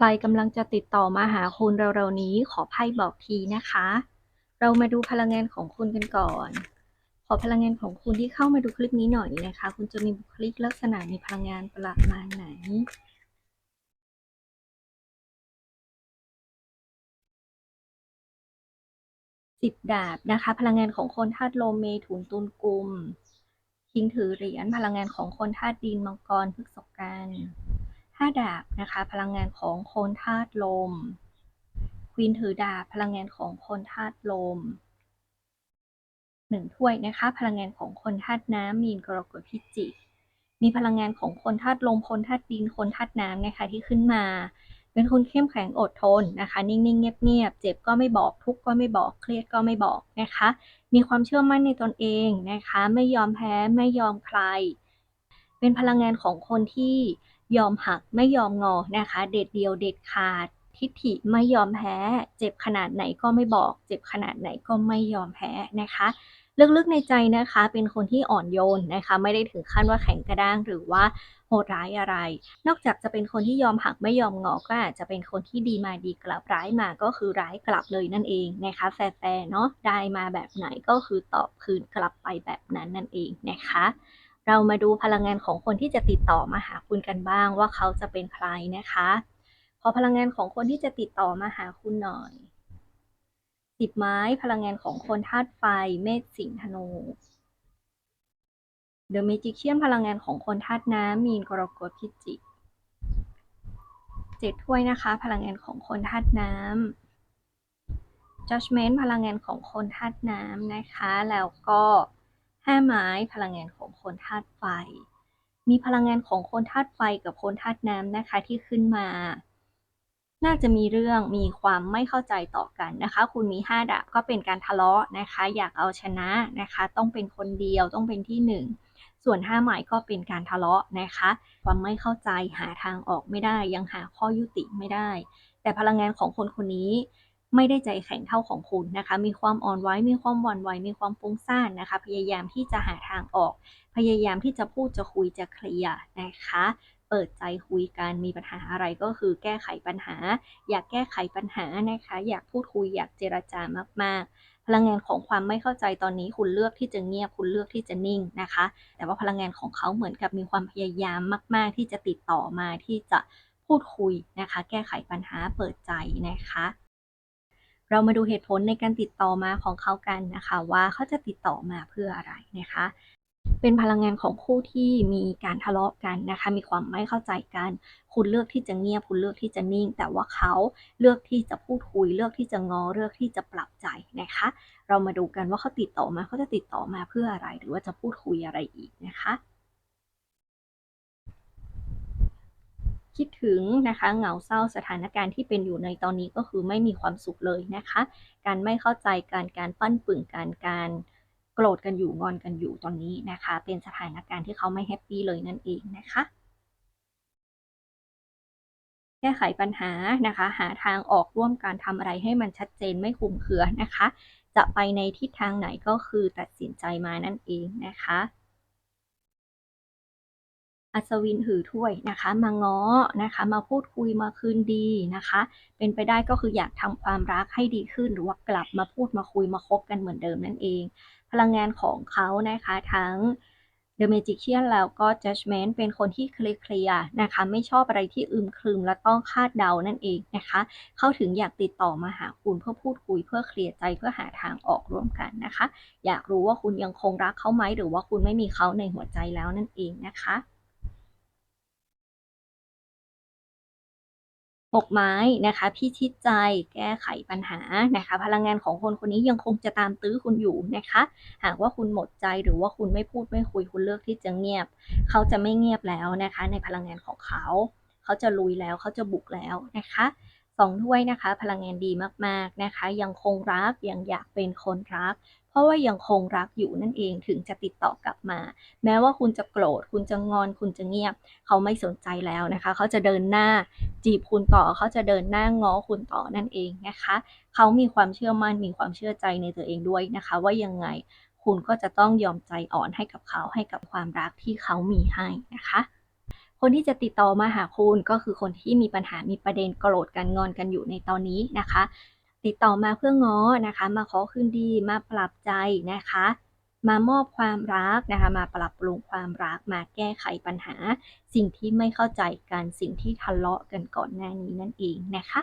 ใครกำลังจะติดต่อมาหาคุณเร็วๆนี้ ขอไพ่บอกทีนะคะ เรามาดูพลังงานของคุณกันก่อน ขอพลังงานของคุณที่เข้ามาดูคลิปนี้หน่อยนะคะ คุณจะมีบุคลิกลักษณะมีพลังงานประมาณไหนสิบดาบนะคะ พลังงานของคนธาตุลมเมถุนตุลกุมคิงถือเหรียญพลังงานของคนธาตุดินมังกรพฤษกัน ห้าดาบนะคะ พลังงานของคนธาตุลมควีนถือดาบพลังงานของคนธาตุลมหนึ่งถ้วยนะคะ พลังงานของคนธาตุน้ำมีนกรกฎพิจิกมีพลังงานของคนธาตุลมคนธาตุดินคนธาตุน้ำนะคะที่ขึ้นมา เป็นคนเข้มแข็งอดทนนะคะ นิ่งๆ เงียบๆ เจ็บก็ไม่บอกทุกข์ก็ไม่บอกเครียดก็ไม่บอกนะคะ มีความเชื่อมั่นในตนเองนะคะ ไม่ยอมแพ้ไม่ยอมใคร เป็นพลังงานของคนที่ ยอมหักไม่ยอมงอนะคะ เด็ดเดียวเด็ดขาด ทิฐิไม่ยอมแพ้ เจ็บขนาดไหนก็ไม่บอก เจ็บขนาดไหนก็ไม่ยอมแพ้นะคะลึกๆในใจนะคะเป็นคนที่อ่อนโยนนะคะ ไม่ได้ถึงขั้นว่าแข็งกระด้างหรือว่าโหดร้ายอะไร นอกจากจะเป็นคนที่ยอมหักไม่ยอมงอก็อาจจะเป็นคนที่ดีมาดีกลับร้ายมาก็คือร้ายกลับเลยนั่นเองนะคะแฟร์ๆเนาะได้มาแบบไหนก็คือตอบคืนกลับไปแบบนั้นนั่นเองนะคะ เรามาดูพลังงานของคนที่จะติดต่อมาหาคุณกันบ้างว่าเขาจะเป็นใครนะคะ ขอพลังงานของคนที่จะติดต่อมาหาคุณหน่อยสิบไม้พลังงานของคนธาตุไฟเมษสิงห์ธนู The Magician พลังงานของคนธาตุน้ำมีนกรกฎพิจิกเจ็ดถ้วยนะคะ พลังงานของคนธาตุน้ำ Judgment พลังงานของคนธาตุน้ำนะคะ แล้วก็ ห้าไม้พลังงานของคนธาตุไฟ มีพลังงานของคนธาตุไฟกับคนธาตุน้ำนะคะที่ขึ้นมา น่าจะมีเรื่องมีความไม่เข้าใจต่อกันนะคะ คุณมีห้าดาบก็เป็นการทะเลาะนะคะ อยากเอาชนะนะคะ ต้องเป็นคนเดียวต้องเป็นที่หนึ่งส่วนห้าหมายก็เป็นการทะเลาะนะคะ ความไม่เข้าใจหาทางออกไม่ได้ ยังหาข้อยุติไม่ได้ แต่พลังงานของคนคนนี้ ไม่ได้ใจแข็งเท่าของคุณนะคะ มีความอ่อนไหว มีความหวั่นไหว มีความฟุ้งซ่านนะคะ พยายามที่จะหาทางออก พยายามที่จะพูดจะคุยจะเคลียร์นะคะ เปิดใจคุยกัน มีปัญหาอะไรก็คือแก้ไขปัญหา อยากแก้ไขปัญหานะคะ อยากพูดคุยอยากเจรจามาก ๆพลังงานของความไม่เข้าใจตอนนี้คุณเลือกที่จะเงียบคุณเลือกที่จะนิ่งนะคะ แต่ว่าพลังงานของเขาเหมือนกับมีความพยายามมาก ๆ ที่จะติดต่อมาที่จะพูดคุยนะคะ แก้ไขปัญหาเปิดใจนะคะ เรามาดูเหตุผลในการติดต่อมาของเขากันนะคะ ว่าเขาจะติดต่อมาเพื่ออะไรนะคะ เป็นพลังงานของคู่ที่มีการทะเลาะกันนะคะ มีความไม่เข้าใจกัน คุณเลือกที่จะเงียบคุณเลือกที่จะนิ่ง แต่ว่าเขาเลือกที่จะพูดคุย เลือกที่จะงอเลือกที่จะปรับใจนะคะ เรามาดูกันว่าเขาติดต่อมาเขาจะติดต่อมาเพื่ออะไร หรือว่าจะพูดคุยอะไรอีกนะคะ คิดถึงนะคะเหงาเศร้าสถานการณ์ที่เป็นอยู่ในตอนนี้ก็คือไม่มีความสุขเลยนะคะ การไม่เข้าใจการการปั้นปึ่งการการโกรธกันอยู่งอนกันอยู่ตอนนี้นะคะ เป็นสถานการณ์ที่เขาไม่แฮปปี้เลยนั่นเองนะคะแก้ไขปัญหานะคะ หาทางออกร่วมการทำอะไรให้มันชัดเจนไม่คลุมเครือนะคะ จะไปในทิศทางไหนก็คือตัดสินใจมานั่นเองนะคะ อัศวินถือถ้วยนะคะ มาง้อนะคะ มาพูดคุยมาคืนดีนะคะ เป็นไปได้ก็คืออยากทำความรักให้ดีขึ้นหรือว่ากลับมาพูดมาคุยมาคบกันเหมือนเดิมนั่นเอง พลังงานของเขานะคะทั้ง The Magician แล้วก็ Judgment เป็นคนที่เคลียร์นะคะ ไม่ชอบอะไรที่อึมครึมและต้องคาดเดานั่นเองนะคะ เข้าถึงอยากติดต่อมาหาคุณเพื่อพูดคุยเพื่อเคลียร์ใจเพื่อหาทางออกร่วมกันนะคะ อยากรู้ว่าคุณยังคงรักเขาไหมหรือว่าคุณไม่มีเขาในหัวใจแล้วนั่นเองนะคะ หกไม้นะคะพิชิตใจแก้ไขปัญหานะคะ พลังงานของคนคนนี้ยังคงจะตามตื้อคุณอยู่นะคะ หากว่าคุณหมดใจหรือว่าคุณไม่พูดไม่คุยคุณเลือกที่จะเงียบ เขาจะไม่เงียบแล้วนะคะ ในพลังงานของเขา เขาจะลุยแล้วเขาจะบุกแล้วนะคะ สองถ้วยนะคะ พลังงานดีมากๆนะคะ ยังคงรักยังอยากเป็นคนรัก เพราะว่ายังคงรักอยู่นั่นเองถึงจะติดต่อกลับมา แม้ว่าคุณจะโกรธ คุณจะงอน คุณจะเงียบ เขาไม่สนใจแล้วนะคะ เขาจะเดินหน้าจีบคุณต่อ เขาจะเดินหน้าง้อคุณต่อนั่นเองนะคะ เขามีความเชื่อมั่นมีความเชื่อใจในตัวเองด้วยนะคะ ว่ายังไงคุณก็จะต้องยอมใจอ่อนให้กับเขาให้กับความรักที่เขามีให้นะคะ คนที่จะติดต่อมาหาคุณก็คือคนที่มีปัญหามีประเด็นโกรธกันงอนกันอยู่ในตอนนี้นะคะ ติดต่อมาเพื่อง้อนะคะ มาขอคืนดีมาปรับใจนะคะ มามอบความรักนะคะ มาปรับปรุงความรักมาแก้ไขปัญหา สิ่งที่ไม่เข้าใจกันสิ่งที่ทะเลาะกันก่อนหน้านี้นั่นเองนะคะ